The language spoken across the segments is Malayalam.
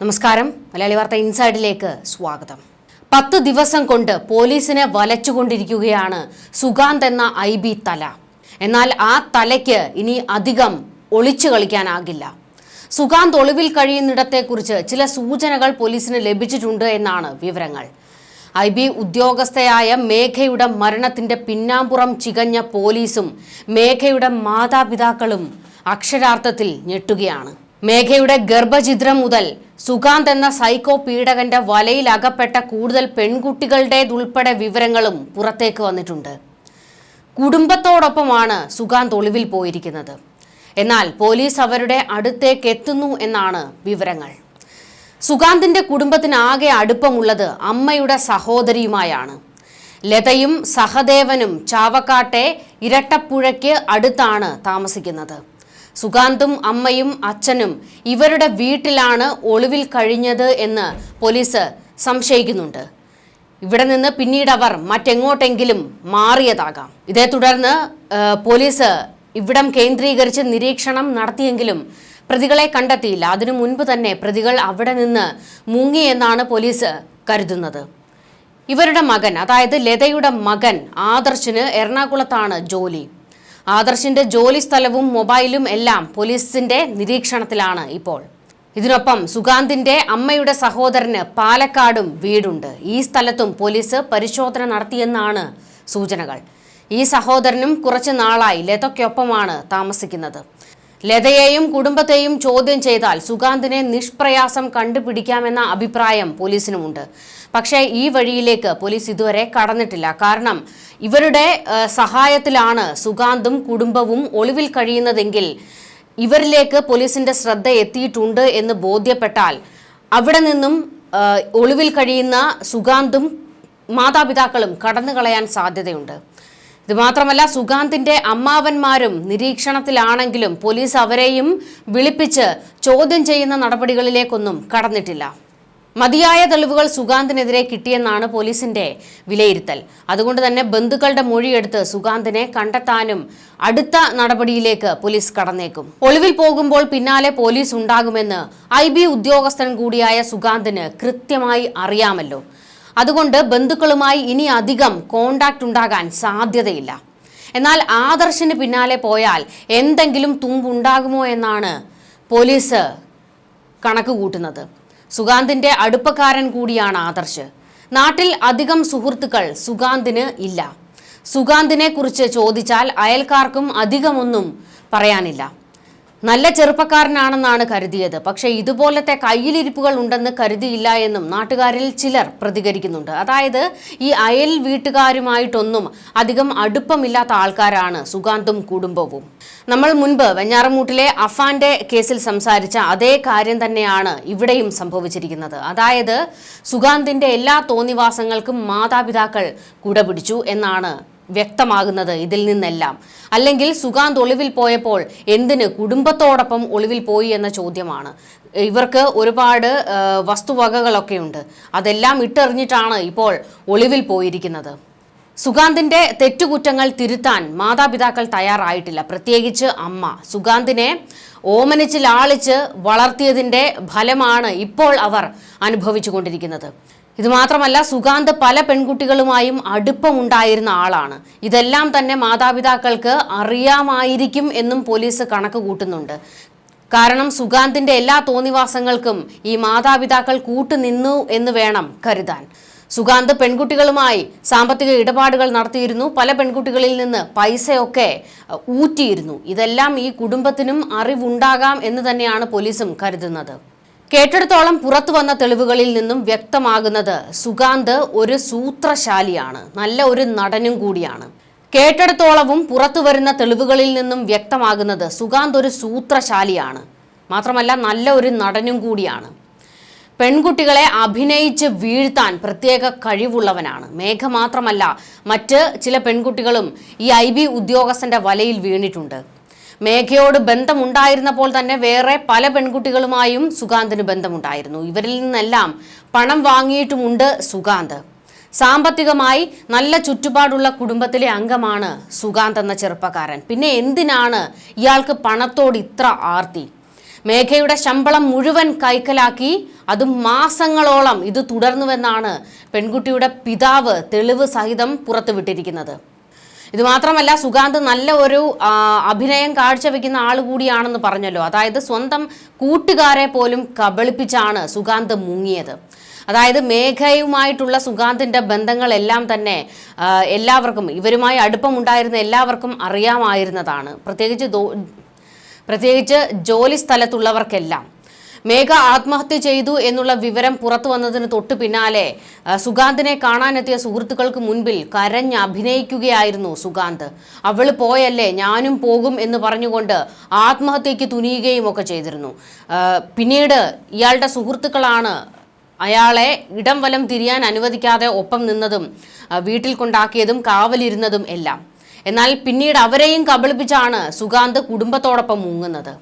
നമസ്കാരം. മലയാളി വാർത്ത ഇൻസൈഡിലേക്ക് സ്വാഗതം. പത്ത് ദിവസം കൊണ്ട് പോലീസിനെ വലച്ചുകൊണ്ടിരിക്കുകയാണ് സുഗാന്ത് എന്ന ഐ ബി തല. എന്നാൽ ആ തലയ്ക്ക് ഇനി അധികം ഒളിച്ചു കളിക്കാനാകില്ല. സുഗാന്ത് ഒളിവിൽ കഴിയുന്നിടത്തെക്കുറിച്ച് ചില സൂചനകൾ പോലീസിന് ലഭിച്ചിട്ടുണ്ട് എന്നാണ് വിവരങ്ങൾ. ഐ ബി ഉദ്യോഗസ്ഥയായ മേഘയുടെ മരണത്തിന്റെ പിന്നാമ്പുറം ചികഞ്ഞ പോലീസും മേഘയുടെ മാതാപിതാക്കളും അക്ഷരാർത്ഥത്തിൽ ഞെട്ടുകയാണ്. മേഘയുടെ ഗർഭചിത്രം മുതൽ സുഗാന്ത് എന്ന സൈക്കോ പീഡകന്റെ വലയിൽ അകപ്പെട്ട കൂടുതൽ പെൺകുട്ടികളുടേതുൾപ്പെടെ വിവരങ്ങളും പുറത്തേക്ക് വന്നിട്ടുണ്ട്. കുടുംബത്തോടൊപ്പമാണ് സുഗാന്ത് ഒളിവിൽ പോയിരിക്കുന്നത്. എന്നാൽ പോലീസ് അവരുടെ അടുത്തേക്ക് എത്തുന്നു എന്നാണ് വിവരങ്ങൾ. സുഗാന്തിന്റെ കുടുംബത്തിനാകെ അടുപ്പമുള്ളത് അമ്മയുടെ സഹോദരിയുമായാണ്. ലതയും സഹദേവനും ചാവക്കാട്ടെ ഇരട്ടപ്പുഴയ്ക്ക് അടുത്താണ് താമസിക്കുന്നത്. സുഗാന്തും അമ്മയും അച്ഛനും ഇവരുടെ വീട്ടിലാണ് ഒളിവിൽ കഴിഞ്ഞത് എന്ന് പോലീസ് സംശയിക്കുന്നുണ്ട്. ഇവിടെ നിന്ന് പിന്നീട് അവർ മറ്റെങ്ങോട്ടെങ്കിലും മാറിയതാകാം. ഇതേ തുടർന്ന് പോലീസ് ഇവിടം കേന്ദ്രീകരിച്ച് നിരീക്ഷണം നടത്തിയെങ്കിലും പ്രതികളെ കണ്ടെത്തിയില്ല. അതിനു മുൻപ് തന്നെ പ്രതികൾ അവിടെ നിന്ന് മുങ്ങിയെന്നാണ് പോലീസ് കരുതുന്നത്. ഇവരുടെ മകൻ അതായത് ലതയുടെ മകൻ ആദർശിന് എറണാകുളത്താണ് ജോലി. ആദർശിന്റെ ജോലി സ്ഥലവും മൊബൈലും എല്ലാം പോലീസിന്റെ നിരീക്ഷണത്തിലാണ് ഇപ്പോൾ. ഇതിനൊപ്പം സുഗാന്തിന്റെ അമ്മയുടെ സഹോദരന് പാലക്കാടും വീടുണ്ട്. ഈ സ്ഥലത്തും പോലീസ് പരിശോധന നടത്തിയെന്നാണ് സൂചനകൾ. ഈ സഹോദരനും കുറച്ചു നാളായി ലതയ്ക്കൊപ്പമാണ് താമസിക്കുന്നത്. ലതയെയും കുടുംബത്തെയും ചോദ്യം ചെയ്താൽ സുഗാന്തിനെ നിഷ്പ്രയാസം കണ്ടുപിടിക്കാമെന്ന അഭിപ്രായം പോലീസിനുമുണ്ട്. പക്ഷേ ഈ വഴിയിലേക്ക് പോലീസ് ഇതുവരെ കടന്നിട്ടില്ല. കാരണം ഇവരുടെ സഹായത്തിലാണ് സുഗാന്തും കുടുംബവും ഒളിവിൽ കഴിയുന്നതെങ്കിൽ ഇവരിലേക്ക് പോലീസിന്റെ ശ്രദ്ധ എത്തിയിട്ടുണ്ട് എന്ന് ബോധ്യപ്പെട്ടാൽ അവിടെ നിന്നും ഒളിവിൽ കഴിയുന്ന സുഗാന്തും മാതാപിതാക്കളും കടന്നു കളയാൻ സാധ്യതയുണ്ട്. ഇത് മാത്രമല്ല സുഗാന്തിന്റെ അമ്മാവന്മാരും നിരീക്ഷണത്തിലാണെങ്കിലും പോലീസ് അവരെയും വിളിപ്പിച്ച് ചോദ്യം ചെയ്യുന്ന നടപടികളിലേക്കൊന്നും കടന്നിട്ടില്ല. മതിയായ തെളിവുകൾ സുഗാന്തിനെതിരെ കിട്ടിയെന്നാണ് പോലീസിന്റെ വിലയിരുത്തൽ. അതുകൊണ്ട് തന്നെ ബന്ധുക്കളുടെ മൊഴിയെടുത്ത് സുഗാന്തിനെ കണ്ടെത്താനും അടുത്ത നടപടിയിലേക്ക് പോലീസ് കടന്നേക്കും. ഒളിവിൽ പോകുമ്പോൾ പിന്നാലെ പോലീസ് ഉണ്ടാകുമെന്ന് ഐ ഉദ്യോഗസ്ഥൻ കൂടിയായ സുഗാന്തിന് കൃത്യമായി അറിയാമല്ലോ. അതുകൊണ്ട് ബന്ധുക്കളുമായി ഇനി അധികം കോണ്ടാക്ട് ഉണ്ടാകാൻ സാധ്യതയില്ല. എന്നാൽ ആദർശിന് പിന്നാലെ പോയാൽ എന്തെങ്കിലും തുമ്പുണ്ടാകുമോ എന്നാണ് പോലീസ് കണക്ക് കൂട്ടുന്നത്. സുഗാന്തിന്റെ അടുപ്പക്കാരൻ കൂടിയാണ് ആദർശ്. നാട്ടിൽ അധികം സുഹൃത്തുക്കൾ സുഗാന്തിന് ഇല്ല. സുഗാന്തിനെ കുറിച്ച് ചോദിച്ചാൽ അയൽക്കാർക്കും അധികമൊന്നും പറയാനില്ല. നല്ല ചെറുപ്പക്കാരനാണെന്നാണ് കരുതിയത്. പക്ഷേ ഇതുപോലത്തെ കയ്യിലിരിപ്പുകൾ ഉണ്ടെന്ന് കരുതിയില്ല എന്നും നാട്ടുകാരിൽ ചിലർ പ്രതികരിക്കുന്നുണ്ട്. അതായത് ഈ അയൽ വീട്ടുകാരുമായിട്ടൊന്നും അധികം അടുപ്പമില്ലാത്ത ആൾക്കാരാണ് സുഗാന്തും കുടുംബവും. നമ്മൾ മുൻപ് വെഞ്ഞാറമൂട്ടിലെ അഫാന്റെ കേസിൽ സംസാരിച്ച അതേ കാര്യം തന്നെയാണ് ഇവിടെയും സംഭവിച്ചിരിക്കുന്നത്. അതായത് സുഗാന്തിന്റെ എല്ലാ തോന്നിവാസങ്ങൾക്കും മാതാപിതാക്കൾ കുടപിടിച്ചു എന്നാണ് വ്യക്തമാകുന്നത് ഇതിൽ നിന്നെല്ലാം. അല്ലെങ്കിൽ സുഗാന്ത് ഒളിവിൽ പോയപ്പോൾ എന്തിന് കുടുംബത്തോടൊപ്പം ഒളിവിൽ പോയി എന്ന ചോദ്യമാണ്. ഇവർക്ക് ഒരുപാട് വസ്തുവകകളൊക്കെ ഉണ്ട്. അതെല്ലാം ഇട്ടെറിഞ്ഞിട്ടാണ് ഇപ്പോൾ ഒളിവിൽ പോയിരിക്കുന്നത്. സുഗാന്തിന്റെ തെറ്റുകുറ്റങ്ങൾ തിരുത്താൻ മാതാപിതാക്കൾ തയ്യാറായിട്ടില്ല. പ്രത്യേകിച്ച് അമ്മ. സുഗാന്തിനെ ഓമനിച്ച് ലാളിച്ച് വളർത്തിയതിന്റെ ഫലമാണ് ഇപ്പോൾ അവർ അനുഭവിച്ചുകൊണ്ടിരിക്കുന്നത്. ഇത് മാത്രമല്ല സുഗാന്ത് പല പെൺകുട്ടികളുമായും അടുപ്പമുണ്ടായിരുന്ന ആളാണ്. ഇതെല്ലാം തന്നെ മാതാപിതാക്കൾക്ക് അറിയാമായിരിക്കും എന്നും പോലീസ് കണക്ക് കൂട്ടുന്നുണ്ട്. കാരണം സുഗാന്തിന്റെ എല്ലാ തോന്നിവാസങ്ങൾക്കും ഈ മാതാപിതാക്കൾ കൂട്ടുനിന്നു എന്ന് വേണം കരുതാൻ. സുഗാന്ത് പെൺകുട്ടികളുമായി സാമ്പത്തിക ഇടപാടുകൾ നടത്തിയിരുന്നു. പല പെൺകുട്ടികളിൽ നിന്ന് പൈസയൊക്കെ ഊറ്റിയിരുന്നു. ഇതെല്ലാം ഈ കുടുംബത്തിനും അറിവുണ്ടാകാം എന്ന് തന്നെയാണ് പോലീസും കരുതുന്നത്. കേട്ടിടത്തോളം പുറത്തു വന്ന തെളിവുകളിൽ നിന്നും വ്യക്തമാകുന്നത് സുഗാന്ത് ഒരു സൂത്രശാലിയാണ്. നല്ല ഒരു നടനും കൂടിയാണ്. കേട്ടിടത്തോളവും പുറത്തു വരുന്ന തെളിവുകളിൽ നിന്നും വ്യക്തമാകുന്നത് സുഗാന്ത് ഒരു സൂത്രശാലിയാണ്. മാത്രമല്ല നല്ല ഒരു നടനും കൂടിയാണ്. പെൺകുട്ടികളെ അഭിനയിച്ച് വീഴ്ത്താൻ പ്രത്യേക കഴിവുള്ളവനാണ്. മേഘ മാത്രമല്ല മറ്റ് ചില പെൺകുട്ടികളും ഈ ഐ ബി ഉദ്യോഗസ്ഥന്റെ വലയിൽ വീണിട്ടുണ്ട്. മേഘയോട് ബന്ധമുണ്ടായിരുന്നപ്പോൾ തന്നെ വേറെ പല പെൺകുട്ടികളുമായും സുഗാന്തിന് ബന്ധമുണ്ടായിരുന്നു. ഇവരിൽ നിന്നെല്ലാം പണം വാങ്ങിയിട്ടുമുണ്ട് സുഗാന്ത്. സാമ്പത്തികമായി നല്ല ചുറ്റുപാടുള്ള കുടുംബത്തിലെ അംഗമാണ് സുഗാന്ത് എന്ന ചെറുപ്പക്കാരൻ. പിന്നെ എന്തിനാണ് ഇയാൾക്ക് പണത്തോട് ഇത്ര ആർത്തി? മേഘയുടെ ശമ്പളം മുഴുവൻ കൈക്കലാക്കി അതും മാസങ്ങളോളം ഇത് തുടർന്നുവെന്നാണ് പെൺകുട്ടിയുടെ പിതാവ് തെളിവ് സഹിതം പുറത്തുവിട്ടിരിക്കുന്നത്. ഇത് മാത്രമല്ല സുഗാന്ത് നല്ല ഒരു അഭിനയം കാഴ്ചവെക്കുന്ന ആൾ കൂടിയാണെന്ന് പറഞ്ഞല്ലോ. അതായത് സ്വന്തം കൂട്ടുകാരെ പോലും കബളിപ്പിച്ചാണ് സുഗാന്ത് മുങ്ങിയത്. അതായത് മേഘയുമായിട്ടുള്ള സുഗാന്തിന്റെ ബന്ധങ്ങളെല്ലാം തന്നെ എല്ലാവർക്കും ഇവരുമായി അടുപ്പമുണ്ടായിരുന്ന എല്ലാവർക്കും അറിയാമായിരുന്നതാണ്. പ്രത്യേകിച്ച് പ്രത്യേകിച്ച് ജോലി സ്ഥലത്തുള്ളവർക്കെല്ലാം. മേഘ ആത്മഹത്യ ചെയ്തു എന്നുള്ള വിവരം പുറത്തു വന്നതിന് തൊട്ടു പിന്നാലെ സുഗാന്തിനെ കാണാനെത്തിയ സുഹൃത്തുക്കൾക്ക് മുൻപിൽ കരഞ്ഞ് അഭിനയിക്കുകയായിരുന്നു സുഗാന്ത്. അവൾ പോയല്ലേ ഞാനും പോകും എന്ന് പറഞ്ഞുകൊണ്ട് ആത്മഹത്യക്ക് തുനിയുകയും ഒക്കെ ചെയ്തിരുന്നു. പിന്നീട് ഇയാളുടെ സുഹൃത്തുക്കളാണ് അയാളെ ഇടം വലം തിരിയാൻ അനുവദിക്കാതെ ഒപ്പം നിന്നതും വീട്ടിൽ കൊണ്ടാക്കിയതും കാവലിരുന്നതും എല്ലാം. എന്നാൽ പിന്നീട് അവരെയും കബളിപ്പിച്ചാണ് സുഗാന്ത് കുടുംബത്തോടൊപ്പം മുങ്ങുന്നത്.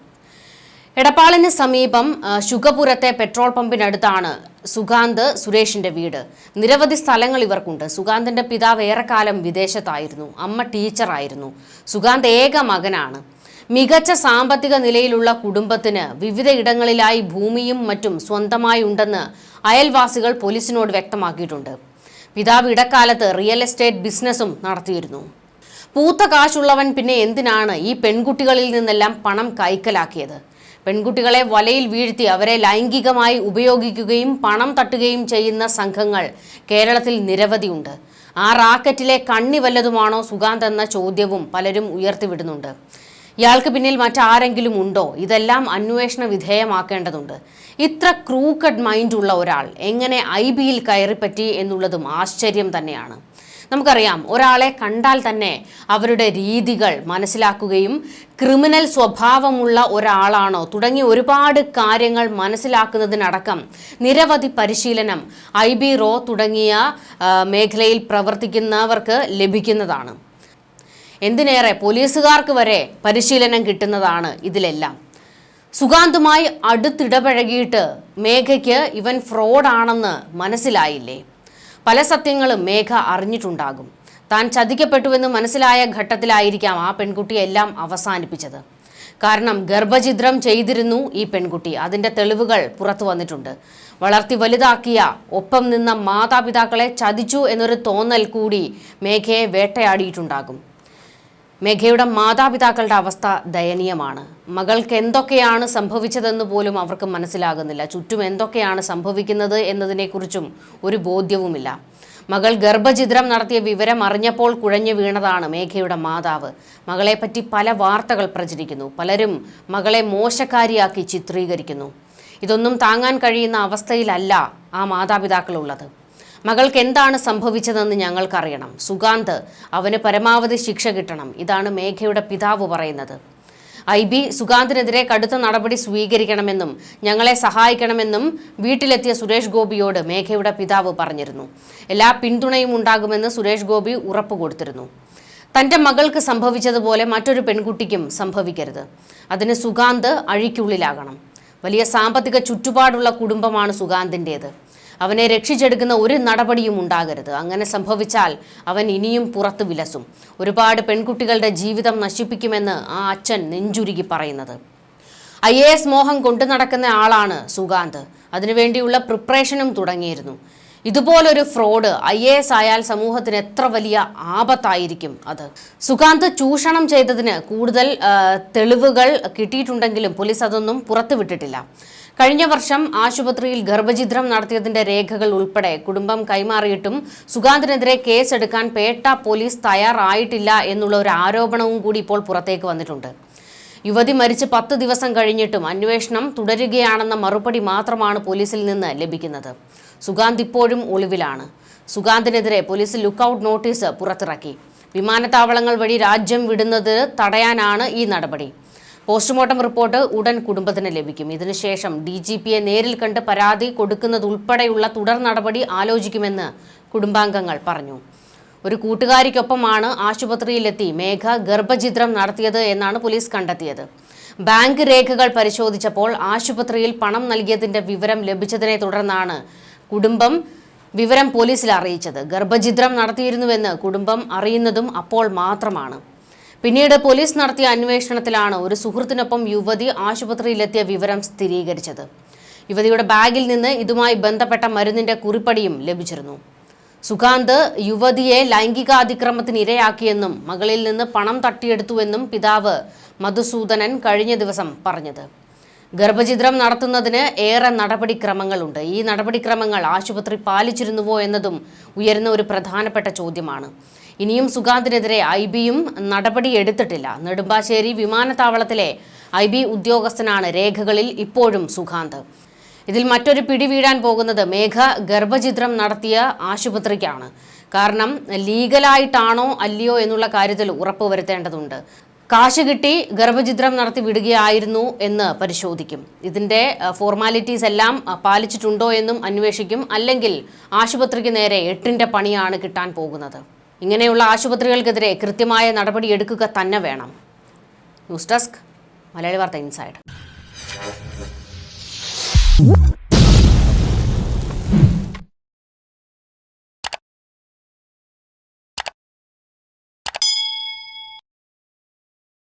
എടപ്പാളിന് സമീപം ശുഗപുരത്തെ പെട്രോൾ പമ്പിനടുത്താണ് സുഗാന്ത് സുരേഷിന്റെ വീട്. നിരവധി സ്ഥലങ്ങൾ ഇവർക്കുണ്ട്. സുഗാന്തിന്റെ പിതാവ് ഏറെക്കാലം വിദേശത്തായിരുന്നു. അമ്മ ടീച്ചറായിരുന്നു. സുഗാന്ത് ഏക മകനാണ്. മികച്ച സാമ്പത്തിക നിലയിലുള്ള കുടുംബത്തിന് വിവിധ ഇടങ്ങളിലായി ഭൂമിയും മറ്റും സ്വന്തമായി ഉണ്ടെന്ന് അയൽവാസികൾ പോലീസിനോട് വ്യക്തമാക്കിയിട്ടുണ്ട്. പിതാവ് ഇടക്കാലത്ത് റിയൽ എസ്റ്റേറ്റ് ബിസിനസ്സും നടത്തിയിരുന്നു. പൂത്ത കാശുള്ളവൻ പിന്നെ എന്തിനാണ് ഈ പെൺകുട്ടികളിൽ നിന്നെല്ലാം പണം കൈക്കലാക്കിയത്? പെൺകുട്ടികളെ വലയിൽ വീഴ്ത്തി അവരെ ലൈംഗികമായി ഉപയോഗിക്കുകയും പണം തട്ടുകയും ചെയ്യുന്ന സംഘങ്ങൾ കേരളത്തിൽ നിരവധിയുണ്ട്. ആ റാക്കറ്റിലെ കണ്ണി വല്ലതുമാണോ സുഗാന്ത് എന്ന ചോദ്യവും പലരും ഉയർത്തിവിടുന്നുണ്ട്. ഇയാൾക്ക് പിന്നിൽ മറ്റാരെങ്കിലും ഉണ്ടോ? ഇതെല്ലാം അന്വേഷണ വിധേയമാക്കേണ്ടതുണ്ട്. ഇത്ര ക്രൂക്കഡ് മൈൻഡ് ഉള്ള ഒരാൾ എങ്ങനെ ഐ ബിയിൽ കയറിപ്പറ്റി എന്നുള്ളതും ആശ്ചര്യം തന്നെയാണ്. നമുക്കറിയാം ഒരാളെ കണ്ടാൽ തന്നെ അവരുടെ രീതികൾ മനസ്സിലാക്കുകയും ക്രിമിനൽ സ്വഭാവമുള്ള ഒരാളാണോ? തുടങ്ങി ഒരുപാട് കാര്യങ്ങൾ മനസ്സിലാക്കുന്നതിനടക്കം നിരവധി പരിശീലനം ഐ ബി റോ തുടങ്ങിയ മേഖലയിൽ പ്രവർത്തിക്കുന്നവർക്ക് ലഭിക്കുന്നതാണ്. എന്തിനേറെ പോലീസുകാർക്ക് വരെ പരിശീലനം കിട്ടുന്നതാണ് ഇതിലെല്ലാം. സുഗാന്തുമായി അടുത്തിടപഴകിയിട്ട് മേഘയ്ക്ക് ഇവൻ ഫ്രോഡാണെന്ന് മനസ്സിലായില്ലേ? പല സത്യങ്ങളും മേഘ അറിഞ്ഞിട്ടുണ്ടാകും. താൻ ചതിക്കപ്പെട്ടുവെന്ന് മനസ്സിലായ ഘട്ടത്തിലായിരിക്കാം ആ പെൺകുട്ടി എല്ലാം അവസാനിപ്പിച്ചത്. കാരണം ഗർഭഛിദ്രം ചെയ്തിരുന്നു ഈ പെൺകുട്ടി. അതിന്റെ തെളിവുകൾ പുറത്തു വന്നിട്ടുണ്ട്. വളർത്തി വലുതാക്കിയ ഒപ്പം നിന്ന മാതാപിതാക്കളെ ചതിച്ചു എന്നൊരു തോന്നൽ കൂടി മേഘയെ വേട്ടയാടിയിട്ടുണ്ടാകും. മേഘയുടെ മാതാപിതാക്കളുടെ അവസ്ഥ ദയനീയമാണ്. മകൾക്ക് എന്തൊക്കെയാണ് സംഭവിച്ചതെന്ന് പോലും അവർക്ക് മനസ്സിലാകുന്നില്ല. ചുറ്റും എന്തൊക്കെയാണ് സംഭവിക്കുന്നത് എന്നതിനെക്കുറിച്ചും ഒരു ബോധ്യവുമില്ല. മകൾ ഗർഭചിത്രം നടത്തിയ വിവരം അറിഞ്ഞപ്പോൾ കുഴഞ്ഞു വീണതാണ് മേഘയുടെ മാതാവ്. മകളെപ്പറ്റി പല വാർത്തകൾ പ്രചരിക്കുന്നു. പലരും മകളെ മോശക്കാരിയാക്കി ചിത്രീകരിക്കുന്നു. ഇതൊന്നും താങ്ങാൻ കഴിയുന്ന അവസ്ഥയിലല്ല ആ മാതാപിതാക്കളുള്ളത് മകൾക്ക് എന്താണ് സംഭവിച്ചതെന്ന് ഞങ്ങൾക്കറിയണം. സുഗാന്ത് അവന് പരമാവധി ശിക്ഷ കിട്ടണം. ഇതാണ് മേഘയുടെ പിതാവ് പറയുന്നത്. ഐ ബി സുഗാന്തിനെതിരെ കടുത്ത നടപടി സ്വീകരിക്കണമെന്നും ഞങ്ങളെ സഹായിക്കണമെന്നും വീട്ടിലെത്തിയ സുരേഷ് ഗോപിയോട് മേഘയുടെ പിതാവ് പറഞ്ഞിരുന്നു. എല്ലാ പിന്തുണയും ഉണ്ടാകുമെന്ന് സുരേഷ് ഗോപി ഉറപ്പ് കൊടുത്തിരുന്നു. തന്റെ മകൾക്ക് സംഭവിച്ചതുപോലെ മറ്റൊരു പെൺകുട്ടിക്കും സംഭവിക്കരുത്. അതിന് സുഗാന്ത് അഴിക്കുള്ളിലാകണം. വലിയ സാമ്പത്തിക ചുറ്റുപാടുള്ള കുടുംബമാണ് സുഗാന്തിന്റേത്. അവനെ രക്ഷിച്ചെടുക്കുന്ന ഒരു നടപടിയും ഉണ്ടാകരുത്. അങ്ങനെ സംഭവിച്ചാൽ അവൻ ഇനിയും പുറത്ത് വിലസും. ഒരുപാട് പെൺകുട്ടികളുടെ ജീവിതം നശിപ്പിക്കുമെന്ന് ആ അച്ഛൻ നെഞ്ചുരുകി പറയുന്നത്. ഐ എ എസ് മോഹം കൊണ്ടു നടക്കുന്ന ആളാണ് സുഗാന്ത്. അതിനുവേണ്ടിയുള്ള പ്രിപ്പറേഷനും തുടങ്ങിയിരുന്നു. ഇതുപോലൊരു ഫ്രോഡ് ഐ എ എസ് ആയാൽ സമൂഹത്തിന് എത്ര വലിയ ആപത്തായിരിക്കും അത്. സുഗാന്ത് ചൂഷണം ചെയ്തതിന് കൂടുതൽ തെളിവുകൾ കിട്ടിയിട്ടുണ്ടെങ്കിലും പോലീസ് അതൊന്നും പുറത്തുവിട്ടിട്ടില്ല. കഴിഞ്ഞ വർഷം ആശുപത്രിയിൽ ഗർഭഛിദ്രം നടത്തിയതിന്റെ രേഖകൾ ഉൾപ്പെടെ കുടുംബം കൈമാറിയിട്ടും സുഗാന്തിനെതിരെ കേസെടുക്കാൻ പേട്ട പോലീസ് തയ്യാറായിട്ടില്ല എന്നുള്ള ഒരു ആരോപണവും കൂടി ഇപ്പോൾ പുറത്തേക്ക് വന്നിട്ടുണ്ട്. യുവതി മരിച്ച് പത്ത് ദിവസം കഴിഞ്ഞിട്ടും അന്വേഷണം തുടരുകയാണെന്ന മറുപടി മാത്രമാണ് പോലീസിൽ നിന്ന് ലഭിക്കുന്നത്. സുഗാന്ത് ഇപ്പോഴും ഒളിവിലാണ്. സുഗാന്തിനെതിരെ പോലീസ് ലുക്കൌട്ട് നോട്ടീസ് പുറത്തിറക്കി. വിമാനത്താവളങ്ങൾ വഴി രാജ്യം വിടുന്നത് തടയാനാണ് ഈ നടപടി. പോസ്റ്റ്മോർട്ടം റിപ്പോർട്ട് ഉടൻ കുടുംബത്തിന് ലഭിക്കും. ഇതിനുശേഷം ഡി ജി പിയെ നേരിൽ കണ്ട് പരാതി കൊടുക്കുന്നതുൾപ്പെടെയുള്ള തുടർ നടപടി ആലോചിക്കുമെന്ന് കുടുംബാംഗങ്ങൾ പറഞ്ഞു. ഒരു കൂട്ടുകാരിക്കൊപ്പമാണ് ആശുപത്രിയിലെത്തി മേഘ ഗർഭചിത്രം നടത്തിയത് എന്നാണ് പോലീസ് കണ്ടെത്തിയത്. ബാങ്ക് രേഖകൾ പരിശോധിച്ചപ്പോൾ ആശുപത്രിയിൽ പണം നൽകിയതിന്റെ വിവരം ലഭിച്ചതിനെ തുടർന്നാണ് കുടുംബം വിവരം പോലീസിൽ അറിയിച്ചത്. ഗർഭചിത്രം നടത്തിയിരുന്നുവെന്ന് കുടുംബം അറിയുന്നതും അപ്പോൾ മാത്രമാണ്. പിന്നീട് പോലീസ് നടത്തിയ അന്വേഷണത്തിലാണ് ഒരു സുഹൃത്തിനൊപ്പം യുവതി ആശുപത്രിയിലെത്തിയ വിവരം സ്ഥിരീകരിച്ചത്. യുവതിയുടെ ബാഗിൽ നിന്ന് ഇതുമായി ബന്ധപ്പെട്ട മരുന്നിന്റെ കുറിപ്പടിയും ലഭിച്ചിരുന്നു. സുകാന്ത് യുവതിയെ ലൈംഗികാതിക്രമത്തിന് ഇരയാക്കിയെന്നും മകളിൽ നിന്ന് പണം തട്ടിയെടുത്തുവെന്നും പിതാവ് മധുസൂദനൻ കഴിഞ്ഞ ദിവസം പറഞ്ഞത്. ഗർഭചിത്രം നടത്തുന്നതിന് ഏറെ നടപടിക്രമങ്ങളുണ്ട്. ഈ നടപടിക്രമങ്ങൾ ആശുപത്രി പാലിച്ചിരുന്നുവോ എന്നതും ഉയരുന്ന ഒരു പ്രധാനപ്പെട്ട ചോദ്യമാണ്. ഇനിയും സുഗാന്തിനെതിരെ ഐ ബിയും നടപടിയെടുത്തിട്ടില്ല നെടുമ്പാശ്ശേരി വിമാനത്താവളത്തിലെ ഐ ബി ഉദ്യോഗസ്ഥനാണ് രേഖകളിൽ ഇപ്പോഴും സുഗാന്ത്. ഇതിൽ മറ്റൊരു പിടി വീഴാൻ പോകുന്നത് മേഘ ഗർഭചിത്രം നടത്തിയ ആശുപത്രിക്കാണ്. കാരണം ലീഗലായിട്ടാണോ അല്ലയോ എന്നുള്ള കാര്യത്തിൽ ഉറപ്പുവരുത്തേണ്ടതുണ്ട് കാശ് കിട്ടി ഗർഭചിത്രം നടത്തി വിടുകയായിരുന്നു എന്ന് പരിശോധിക്കും. ഇതിന്റെ ഫോർമാലിറ്റീസ് എല്ലാം പാലിച്ചിട്ടുണ്ടോ എന്നും അന്വേഷിക്കും. അല്ലെങ്കിൽ ആശുപത്രിക്ക് നേരെ എട്ടിന്റെ പണിയാണ് കിട്ടാൻ പോകുന്നത്. ഇങ്ങനെയുള്ള ആശുപത്രികൾക്കെതിരെ കൃത്യമായ നടപടി എടുക്കുക തന്നെ വേണം. ന്യൂസ് ഡെസ്ക് മലയാളി വാർത്ത ഇൻസൈഡ്.